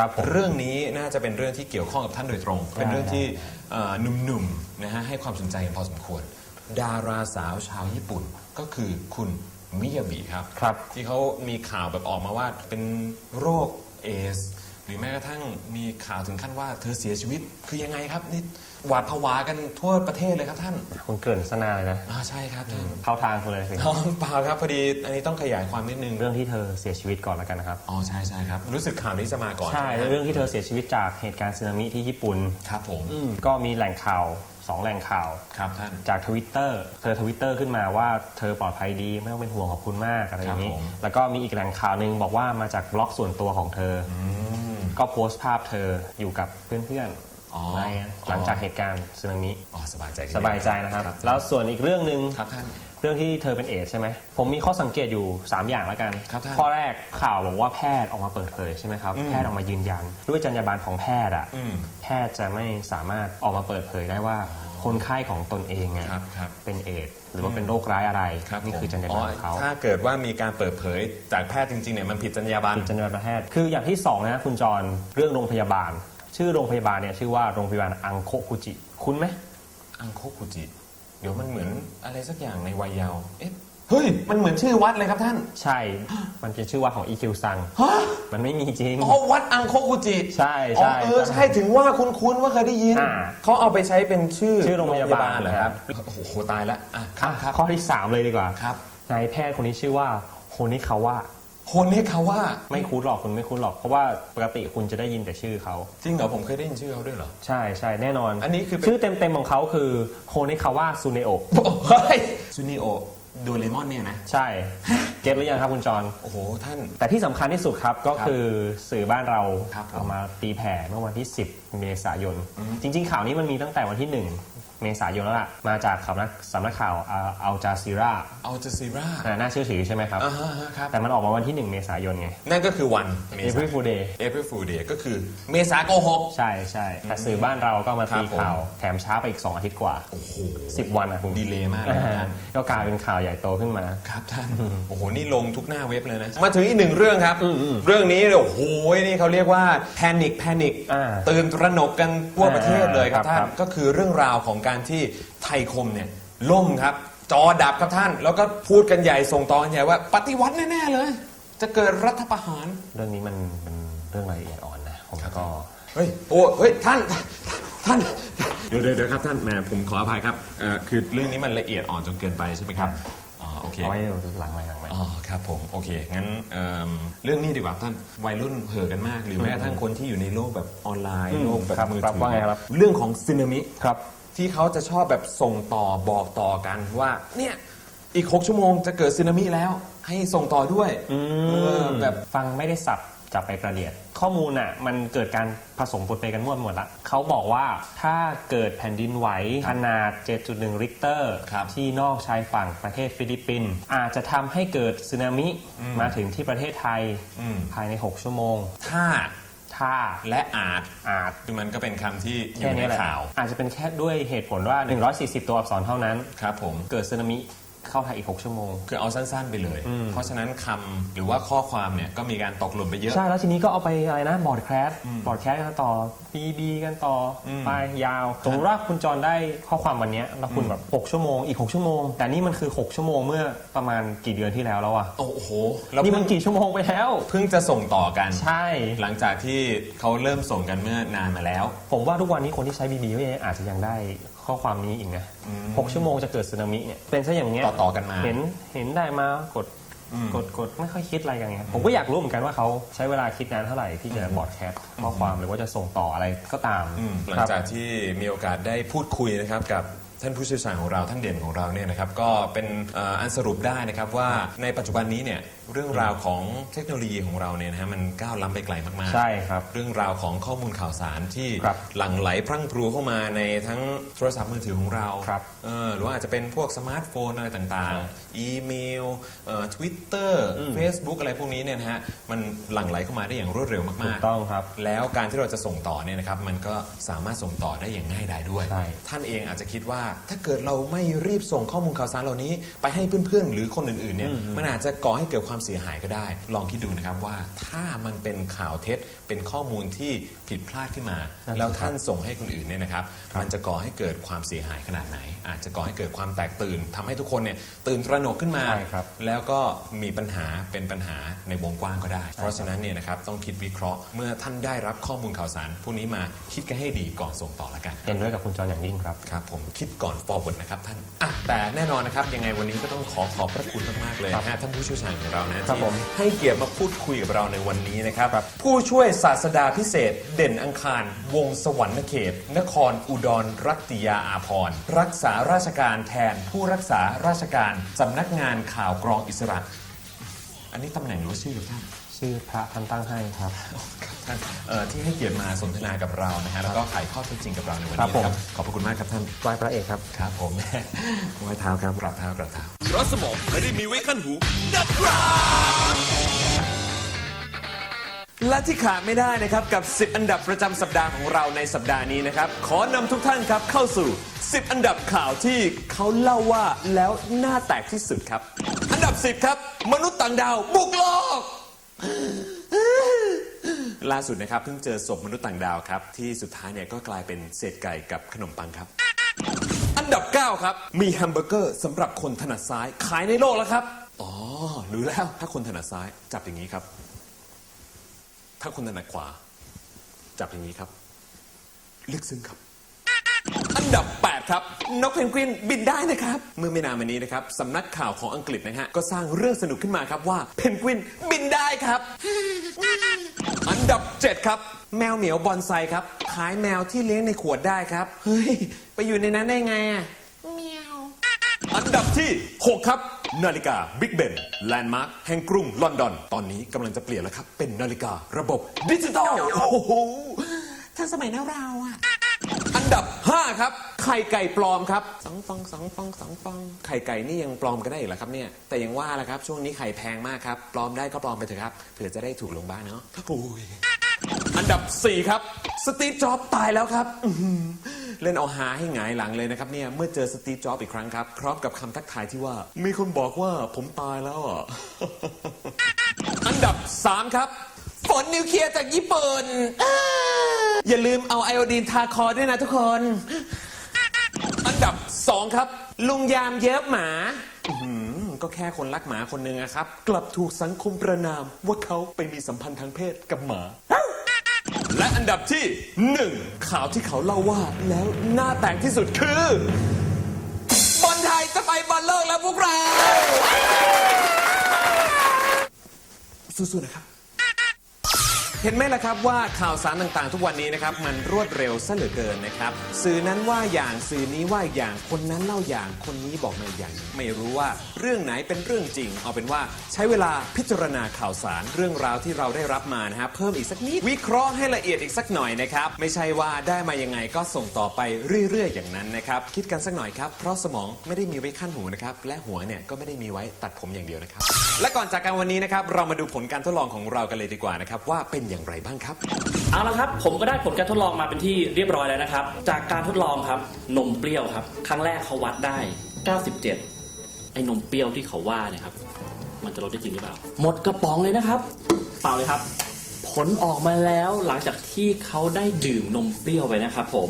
ครับผมเรื่องนี้น่าจะเป็นเรื่องที่เกี่ยวข้องกับท่านโดยตรง เป็นเรื่องที่เอ่อหนุ่มๆนะฮะให้ความสนใจกันพอสมควร ดาราสาวชาวญี่ปุ่นก็คือคุณมิยาบิครับ ครับ ที่เขามีข่าวแบบออกมาว่าเป็นโรคเอส หรือแม้กระทั่งมีข่าวถึงขั้นว่าเธอเสียชีวิตคือยังไงครับนี่ หวาดผวากันทั่วประเทศเลยครับท่านคุณเกริ่นซะนานเลยนะอ่าใช่ครับท่านเข้าทางคุณเลยสิอ๋อเปล่าครับพอดีอันนี้ต้องขยายความนิดนึงเรื่องที่เธอเสียชีวิตก่อนแล้วกันนะครับอ๋อใช่ใช่ครับ รู้สึกข่าวนี้จะมาก่อนใช่ไหมเรื่องที่เธอเสียชีวิตจากเหตุการณ์สึนามิที่ญี่ปุ่นครับผมก็มีแหล่งข่าวสองแหล่งข่าวครับท่านจากทวิตเตอร์เธอทวิตเตอร์ขึ้นมาว่าเธอปลอดภัยดีไม่ต้องเป็นห่วงขอบคุณมากอะไรอย่างนี้ครับผมแล้วก็มีอีกแหล่งข่าวหนึ่งบอกว่ามาจากบล็อกส่วนตัวของเธอออืมก็โพสต์ภาพเธออยู่กับเพื่อนอ๋อๆอะ ไรเงี้ยหลังจากเหตุการณ์สึนามิอ๋อสบายใจขึ้นสบายใจนะครับ แล้วส่วนอีกเรื่องหนึ่งครับท่าน เรื่องที่เธอเป็นเอดส์ใช่ไหมผมมีข้อสังเกตอยู่ 3 อย่างแล้วกัน ครับท่านข้อแรกข่าวบอกว่าแพทย์ออกมาเปิดเผยใช่ไหมครับ อืมแพทย์ออกมายืนยัน ด้วยจรรยาบรรณของแพทย์อะอืม แพทย์จะไม่สามารถออกมาเปิดเผยได้ว่าคนไข้ของตนเองอะครับครับ เป็นเอดส์หรือว่าเป็นโรคร้ายอะไรครับนี่คือผมจรรยาบรรณของเขา ถ้าเกิดว่ามีการเปิดเผยจากแพทย์จริงๆเนี่ยมันผิดจรรยาบรรณผิดจรรยาบรรณแพทย์คืออย่างที่สองนะคุณจรเรื่องโรงพยาบาล ชื่อโรงพยาบาลเนี่ยชื่อว่าโรงพยาบาลอังโคคุจิคุ้นไหมอังโคกุจิ เดี๋ยวมันเหมือนอะไรสักอย่างในวัยเยาว์เอ๊ะเฮ้ย มันเหมือนชื่อวัดเลยครับท่าน ใช่ มันเป็นชื่อว่าของ EQ ซัง ฮะมันไม่มีจริง อ๋อวัดอังโคกุจิใช่อ๋อใช่เออใช่ถึงว่าคุ้นๆว่าเคยได้ยิน อ่า เขาเอาไปใช้เป็นชื่อชื่อโรงพยาบาลเหรอครับ โอ้โหตายละอะครับครับ ข้อที่ 3 เลยดีกว่าครับ นายแพทย์คนนี้ชื่อว่าโฮนิคาวะ โฮเนคาว่า ไม่คุ้นหรอกคุณไม่คุ้นหรอก เพราะว่าปกติคุณจะได้ยินแต่ชื่อเขา จริงเหรอผมเคยได้ยินชื่อเขาด้วยเหรอ ใช่ใช่แน่นอนอันนี้คือเป็น ชื่อเต็มๆของเขาคือโฮนิคาวะซูเนโอะเฮ้ยซูนิโอโดเรมอนเนี่ยนะ ใช่ เก็ตหรือยังครับคุณจรโอ้โหท่าน แต่ที่สำคัญที่สุดครับก็ครับคือสื่อบ้านเราครับผม เอามาตีแผ่เมื่อวันที่ 10 เมษายน จริง ๆ ข่าวนี้มันมีตั้งแต่วันที่ 1 เมษายนแล้วล่ะ มาจากสำนักสำนักข่าวอัลจาซีราอัลจ z ซีราน่าเชื่อถือใช่ไหมครับ อ่าฮะฮะครับ แต่มันออกมาวันที่ 1 เมษายนไง นั่นก็คือวันเมษา April Fool Day April Fool Day ก็คือเมษาโกหก ใช่ใช่แต่สื่อบ้านเราก็มาตีครับผม ข่าว แถมช้าไปอีก 2 อาทิตย์กว่า โอ้โห 10 วันอะคุณดีเลยมากเลยครับท่าน ก็กลายเป็นข่าวใหญ่โตขึ้นมา ครับท่าน โอ้โห นี่ลงทุกหน้าเว็บเลยนะ มาถึงอีกหนึ่งเรื่องครับ เรื่องนี้เนี่ยโอ้โห นี่เขาเรียกว่าแพนิคแพนิคอ่าตื่นตระหนกกันทั่วประเทศเลยครับครับท่าน ครับ ก็คือเรื่องราวของการที่ไทยคมเนี่ยล่มครับ จอดับครับท่าน แล้วก็พูดกันใหญ่ส่งต่อกันใหญ่ว่า ปฏิวัติแน่ๆเลย จะเกิดรัฐประหาร เรื่องนี้มันเป็นเรื่องรายละเอียดอ่อนนะผมก็เฮ้ยโอ้เฮ้ยท่านท่านเดี๋ยวเดี๋ยวเดี๋ยวครับท่านแหมผมขออภัยครับเอ่อคือเรื่องนี้มันละเอียดอ่อนจนเกินไปใช่ไหมครับอ๋อโอเค เอาไว้หลังไว้หลังไว้ อ๋อครับผมโอเคงั้นเอิ่มเรื่องนี้ดีกว่าท่านวัยรุ่นเห่อกันมาก หรือแม้กระทั่งคนที่อยู่ในโลกแบบออนไลน์อืมโลกแบบครับมือครับถืว่าไงครับ เรื่องของซึนามิครับ ที่เขาจะชอบแบบส่งต่อบอกต่อกันว่า เนี่ยอีก6ชั่วโมงจะเกิดซึนามิแล้ว ให้ส่งต่อด้วยอืเออมแบบฟังไม่ได้สับจับไปประเดียด ข้อมูลอะมันเกิดการผสมปนเปกันมั่วไปหมดละเขาบอกว่าถ้าเกิดแผ่นดินไหวขนาด 7.1 ริกเตอร์ ครับที่นอกชายฝั่งประเทศฟิลิปปินส์อาจจะทำให้เกิดสึนามิมาถึงที่ประเทศไทยอืม ภายใน 6 ชั่วโมง ถ้า ถ้าและอาจอาจคือมันก็เป็นคำที่อแค่ยู่ในนี้แหละข่าว อาจจะเป็นแค่ด้วยเหตุผลว่า 140 ตัวอักษรเท่านั้น ครับผม เกิดสึนามิ เข้าไทยอีก 6 ชั่วโมง คือเอาสั้นๆไปเลย เพราะฉะนั้นคำหรือว่าข้อความเนี่ยก็มีการตกหล่นไปเยอะ ใช่แล้วทีนี้ก็เอาไปอะไรนะบอร์ดแคสบอร์ดแคสกันต่อ BB กันต่ออมไปยาวสมมติว่าคุณจรได้ข้อความวันเนี้ยแล้วคุณแบบ6ชั่วโมงอีก 6 ชั่วโมง แต่นี่มันคือ 6 ชั่วโมงเมื่อประมาณกี่เดือนที่แล้วแล้วอะโอ้โห แล้วนี่เพิ่มันงกี่ชั่วโมงไปแล้ว เพิ่งจะส่งต่อกัน ใช่ หลังจากที่เขาเริ่มส่งกันเมื่อนานมาแล้ว ผมว่าทุกวันนี้คนที่ใช้ BB ก็ยังอาจจะยังได้ ข้อความนี้อีกนะหกชั่วโมงจะเกิดสึนามิเนี่ยเป็นซะอย่างเงี้ยต่อๆกันมา เห็นเห็นได้มากดอืมกดกดไม่ค่อยคิดอะไรกันไงผมก็อยากรู้เหมือนกันว่าเขาใช้เวลาคิดนานเท่าไหร่ที่จะบอร์ดแคสข้อความหรือว่าจะส่งต่ออะไรก็ตามอืมหลัคงรับจากที่มีโอกาสได้พูดคุยนะครับกับท่านผู้เชี่ยวชาญของเราท่านเด่นของเราเนี่ยนะครับก็เป็นเอ่ออันสรุปได้นะครับว่าในปัจจุบันนี้เนี่ย เรื่องราวของเทคโนโลยีของเราเนี่ยนะฮะมันก้าวล้ำไปไกลมากๆ ใช่ครับ เรื่องราวของข้อมูลข่าวสารที่ครับหลั่งไหลพรั่งพรูเข้ามาในทั้งโทรศัพท์มือถือของเราครับเออหรือว่าอาจจะเป็นพวกสมาร์ทโฟนอะไรต่างๆ อีเมลทวิตเตอร์เฟซบุ๊กอะไรพวกนี้เนี่ยนะฮะมันหลั่งไหลเข้ามาได้อย่างรวดเร็วถูมากกๆต้องครับ แล้วการที่เราจะส่งต่อเนี่ยนะครับมันก็สามารถส่งต่อได้อย่างง่ายดายด้วย ใช่ ท่านเองอาจจะคิดว่าถ้าเกิดเราไม่รีบส่งข้อมูลข่าวสารเหล่านี้ ไปให้เพื่อนๆ หรือคนอื่นๆเนี่ยมันอาจจะก่อให้เกิดความความเสียหายก็ได้ ลองคิดดูนะครับว่าถ้ามันเป็นข่าวเท็จเป็นข้อมูลที่ผิดพลาดขึ้นมานั่นสิแล้วท่านส่งให้คนอื่นเนี่ยนะครับ มันจะก่อให้เกิดความเสียหายขนาดไหน อาจจะก่อให้เกิดความแตกตื่นทำให้ทุกคนเนี่ยตื่นตระหนกขึ้นมาใช่ครับแล้วก็มีปัญหาเป็นปัญหาในวงกว้างก็ได้ เพราะฉะนั้นเนี่ยนะครับต้องคิดวิเคราะห์ เมื่อท่านได้รับข้อมูลข่าวสารพวกนี้มาคิดกันให้ดีก่อนส่งต่อละกันเห็นด้วยกับคุณจอห์นอย่างยิ่งครับครับผมคิดก่อน forward นะครับท่านอะแต่แน่นอนนะครับยังไงวันนี้ก็ต้องขอขอบพระคุณมากๆเลยครับนะฮะท่านผู้เชี่ยวชาญของเรานะครับที่ผมให้เกียรติมาพูดคุยกับเราในวันนี้นะครับ ผู้ช่วยศาสดาพิเศษ เด่นอังคาร วงสวรรณเขต นครอุดรรัตติยาอาพรณ์รักษาราชการแทนผู้รักษาราชการสำนักงานข่าวกรองอิสระ อันนี้ตำแหน่งหรือว่าชื่อครับท่าน ชื่อพระท่านตั้งให้ครับ ท่านเอ่อที่ให้เกียรติมาสนทนากับเรานะฮะแล้วก็ไขข้อเท็จจริงกับเราในวันครับนี้ผมนะครับขอบพระคุณมากครับท่านไหว้พระเอกครับครับผม ไหว้เท้าครับกราบเท้ากราบเท้า เพราะสมองไม่ได้มีไว้ขั้นหูนะครับ และที่ขาดไม่ได้นะครับกับ 10 อันดับประจำสัปดาห์ของเราในสัปดาห์นี้นะครับ ขอนำทุกท่านครับเข้าสู่ 10 อันดับข่าวที่เขาเล่าว่าแล้วหน้าแตกที่สุดครับ อันดับ 10 ครับ มนุษย์ต่างดาวบุกโลก ล่าสุดนะครับเพิ่งเจอศพมนุษย์ต่างดาวครับ ที่สุดท้ายเนี่ยก็กลายเป็นเศษไก่กับขนมปังครับ อันดับ 9 ครับ มีแฮมเบอร์เกอร์สำหรับคนถนัดซ้ายขายในโลกแล้วครับ อ๋อรู้แล้วถ้าคนถนัดซ้ายจับอย่างนี้ครับ ถ้าคนถนัดขวา จับอย่างนี้ครับ ลึกซึ้งครับ อันดับ 8 ครับ นกเพนกวินบินได้นะครับ เมื่อไม่นานมานี้นะครับสำนักข่าวของอังกฤษนะฮะก็สร้างเรื่องสนุกขึ้นมาครับว่าเพนกวินบินได้ครับ อันดับ 7 ครับ แมวเหมียวบอนไซครับขายแมวที่เลี้ยงในขวดได้ครับเฮ้ยไปอยู่ในนั้นได้ไงอะอันดับที่ 6 ครับ นาฬิกาบิ๊กเบนแลนด์มาร์คแห่งกรุงลอนดอน ตอนนี้กำลังจะเปลี่ยนแล้วครับ เป็นนาฬิการะบบดิจิตอลโอ้โหทันสมัยนะเราอะอันดับ 5 ครับ ไข่ไก่ปลอมครับสองฟองสองฟองสองฟอง ไข่ไก่นี่ยังปลอมกันได้อีกเหรอครับเนี่ยแต่ยังว่าแหละครับช่วงนี้ไข่แพงมากครับปลอมได้ก็ปลอมไปเถอะครับเผื่อจะได้ถูกลงบ้างเนาะโอ้ยอันดับ 4 ครับสตีฟจ็อบส์ตายแล้วครับอื้อหือเล่นเอาหาให้หงายหลังเลยนะครับเนี่ยเมื่อเจอสตีฟจ็อบส์อีกครั้งครับพร้อมกับคำทักทายที่ว่า มีคนบอกว่าผมตายแล้วอะ อันดับ 3 ครับ ฝนนิวเคลียร์จากญี่ปุ่นอ้าอย่าลืมเอาไอโอดีนทาคอด้วยนะทุกคน อันดับ 2 ครับ ลุงยามเย็บหมาอื้อหือก็แค่คนรักหมาคนหนึ่งอะครับ กลับถูกสังคมประนามว่าเขาไปมีสัมพันธ์ทางเพศกับหมา และอันดับที่หนึ่งข่าวที่เขาเล่าว่าแล้วหน้าแตกที่สุดคือบอลไทยจะไปบอลโลกแล้วพวกเราสู้ๆนะครับ เห็นไหมล่ะครับว่าข่าวสารต่างๆ ทุกวันนี้นะครับมันรวดเร็วซะเหลือเกินนะครับสื่อนั้นว่าอย่างสื่อนี้ว่าอย่างคนนั้นเล่าอย่างคนนี้บอกมาอย่าง ไม่รู้ว่าเรื่องไหนเป็นเรื่องจริง เอาเป็นว่าใช้เวลาพิจารณาข่าวสารเรื่องราวที่เราได้รับมานะฮะเพิ่มอีกสักนิดวิเคราะห์ให้ละเอียดอีกสักหน่อยนะครับไม่ใช่ว่าได้มายังไงก็ส่งต่อไปเรื่อยๆ อย่างนั้นนะครับคิดกันสักหน่อยครับเพราะสมองไม่ได้มีไว้ขั้นหูนะครับและหัวเนี่ยก็ไม่ได้มีไว้ตัดผมอย่างเดียวนะครับและก่อนจากกันวันนี้นะครับเรามาดูผลการทดลองของเรากันเลยดีกว่านะครับว่าเป็นอย่างไรบ้างครับ เอาละครับ ผมก็ได้ผลการทดลองมาเป็นที่เรียบร้อยแล้วนะครับ จากการทดลองครับ นมเปรี้ยวครับ ครั้งแรกเขาวัดได้ 97 ไอ้นมเปรี้ยวที่เขาว่าเนี่ยครับ มันจะลดได้จริงหรือเปล่า หมดกระป๋องเลยนะครับ เปล่าเลยครับ ผลออกมาแล้วหลังจากที่เขาได้ดื่มนมเปรี้ยวไปนะครับผม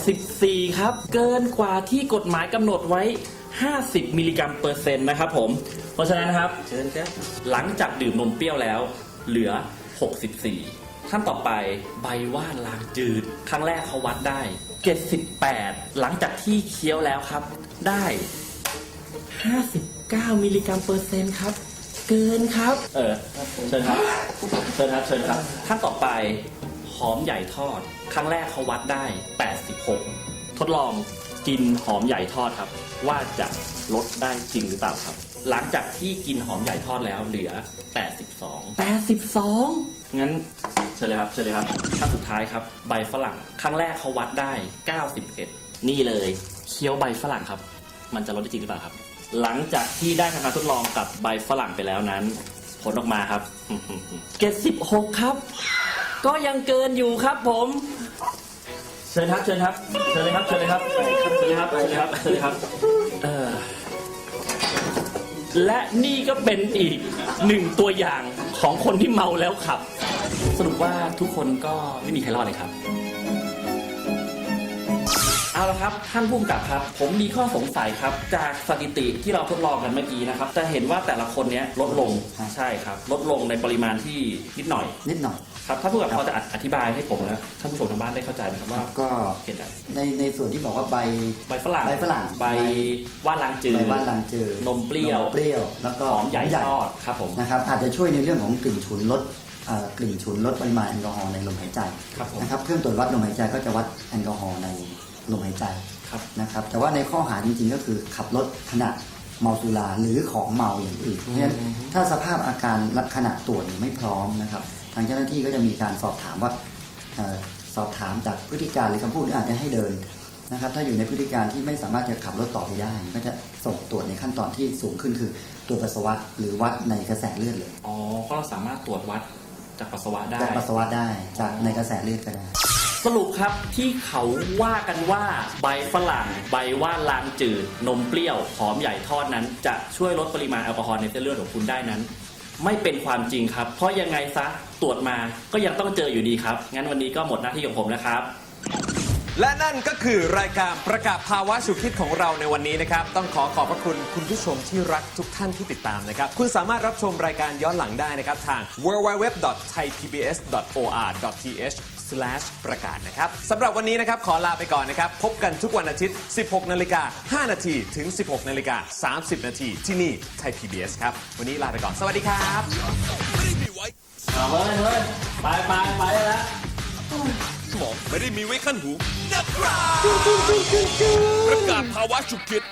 64 ครับ เกินกว่าที่กฎหมายกำหนดไว้ 50 มิลลิกรัมเปอร์เซ็นต์นะครับผม เพราะฉะนั้นนะครับ เชิญครับ หลังจากดื่มนมเปรี้ยวแล้ว เหลือ 64ขั้นต่อไปใบว่านลางจืด ครั้งแรกเขาวัดได้ 78 หลังจากที่เคี้ยวแล้วครับ ได้ 59 มิลลิกรัมเปอร์เซ็นต์ครับ เกินครับ เออเชิญครับเชิญครับเชิญครับขั้นต่อไปหอมใหญ่ทอด ครั้งแรกเขาวัดได้ 86 ทดลองกินหอมใหญ่ทอดครับ ว่าจะลดได้จริงหรือเปล่าครับ หลังจากที่กินหอมใหญ่ทอดแล้วเหลือ 82 82 งั้นเชิญเลยครับเชิญเลยครับขั้นสุดท้ายครับ ใบฝรั่งครั้งแรกเขาวัดได้ 91 นี่เลยเคี้ยวใบฝรั่งครับ มันจะลดได้จริงหรือเปล่าครับ หลังจากที่ได้ทำการทดลองกับใบฝรั่งไปแล้วนั้น ผลออกมาครับ 76 ครับ ก็ยังเกินอยู่ครับผมเชิญครับเชิญครับเชิญเลยครับเชิญเลยครับเชิญเลยครับเชิญเลยครับ และนี่ก็เป็นอีกหนึ่งตัวอย่างของคนที่เมาแล้วขับ สรุปว่าทุกคนก็ไม่มีใครรอดเลยครับ เอาละครับท่านผู้กำกับครับ ผมมีข้อสงสัยครับ จากสถิติที่เราทดลองกันเมื่อกี้นะครับ จะเห็นว่าแต่ละคนเนี้ยลดลงครับ ใช่ครับ ลดลงในปริมาณที่นิดหน่อยนิดหน่อย ครับท่านผู้กำกับพอจะอธิบายให้ผมและท่านผู้ชมทางบ้านได้เข้าใจไหมครับว่าก็เหตุใดในในส่วนที่บอกว่าใบ ใบฝรั่งใบฝรั่ง ใบว่านลางจืด ใบว่านลางจืดนมเปรี้ยว นมเปรี้ยว แล้วก็หอมใหญ่ทอดครับผม นะครับ อาจจะช่วยในเรื่องของกลิ่นฉุนลดเอ่อกลิ่นฉุนลดปริมาณแอลกอฮอล์ในลมหายใจครับผม นะครับ เครื่องตรวจวัดลมหายใจก็จะวัดแอลกอฮอล์ใน ลมหายใจครับนะครับ แต่ว่าในข้อหาจริงๆก็คือขับรถขณะเมาสุราหรือของเมาอย่างอื่นเพราะฉะนั้นถ้าสภาพอาการลักษณะตรวจเนี่ยไม่พร้อมนะครับ ทางเจ้าหน้าที่ก็จะมีการสอบถามว่าเอ่อสอบถามจากพฤติการหรือคำพูดที่อาจจะให้เดินนะครับ ถ้าอยู่ในพฤติการที่ไม่สามารถจะขับรถต่อไปได้ ก็จะส่งตรวจในขั้นตอนที่สูงขึ้นคือตรวจปัสสาวะหรือวัดในกระแสเลือดเลยอ๋อก็เราสามารถตรวจวัดจากปัสสาวะได้จากปัสสาวะได้จากในกระแสเลือดก็ได้ สรุปครับที่เขาว่ากันว่าใบฝรั่งใบว่านลางจืด นมเปรี้ยวหอมใหญ่ทอดนั้น จะช่วยลดปริมาณแอลกอฮอล์ในเส้นเลือดของคุณได้นั้น ไม่เป็นความจริงครับ เพราะยังไงซะตรวจมาก็ยังต้องเจออยู่ดีครับ งั้นวันนี้ก็หมดหน้าที่ของผมนะครับ และนั่นก็คือรายการประกาศภาวะฉุกคิดของเราในวันนี้นะครับ ต้องขอขอบพระคุณคุณผู้ชมที่รักทุกท่านที่ติดตามนะครับ คุณสามารถรับชมรายการย้อนหลังได้นะครับ ทาง www.thaipbs.or.th ประกาศนะครับสำหรับวันนี้นะครับขอลาไปก่อนนะครับ พบกันทุกวันอาทิตย์ 16 นาฬิกา 5 นาทีถึง 16 นาฬิกา 30 นาทีที่นี่ไทย PBS ครับ วันนี้ลาไปก่อน สวัสดีครับไม่ได้มีไว้เอาเฮ้ยเฮ้ยไปไปไปแล้วสมองไม่ได้มีไว้ขั้นหูนะครับประกาศภาวะฉุกคิด